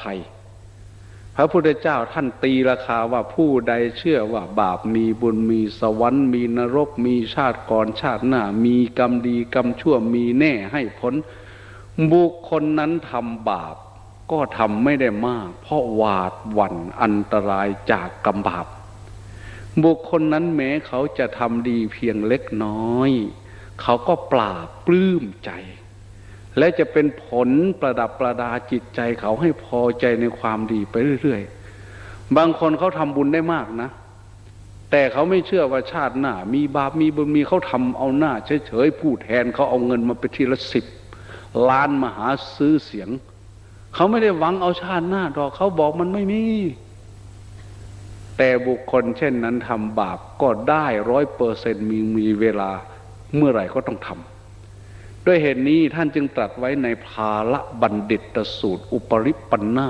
ภัย พระพุทธเจ้าท่านตีราคาว่าผู้ใดเชื่อว่าบาปมีบุญมีสวรรค์ มีนรก มีชาติก่อนชาติหน้า มีกรรมดีกรรมชั่วมีแน่ให้ผล บุคคลนั้นทำบาปก็ทำไม่ได้มาก เพราะหวาดหวั่นอันตรายจากกรรมบาปบุคคลนั้นแม้เขาจะทำดีเพียงเล็กน้อย เขาก็ปราบปลื้มใจ และจะเป็นผลประดับประดาจิตใจเขาให้พอใจในความดีไปเรื่อยๆ บางคนเขาทำบุญได้มากนะ แต่เขาไม่เชื่อว่าชาติหน้า มีบาปมีบุญมีเขาทำเอาหน้าเฉยๆผู้แทนเขาเอาเงินมาไปทีละสิบล้านมาหาซื้อเสียง เขาไม่ได้หวังเอาชาติหน้าดอกเขาบอกมันไม่มีแต่บุคคลเช่นนั้นทำบาปก็ได้ร้อยเปอร์เซนมีมีเวลาเมื่อไหร่ก็ต้องทำ ด้วยเหตุนี้ท่านจึงตรัสไว้ในภาละบัณฑิตสูตร อุปริปันนา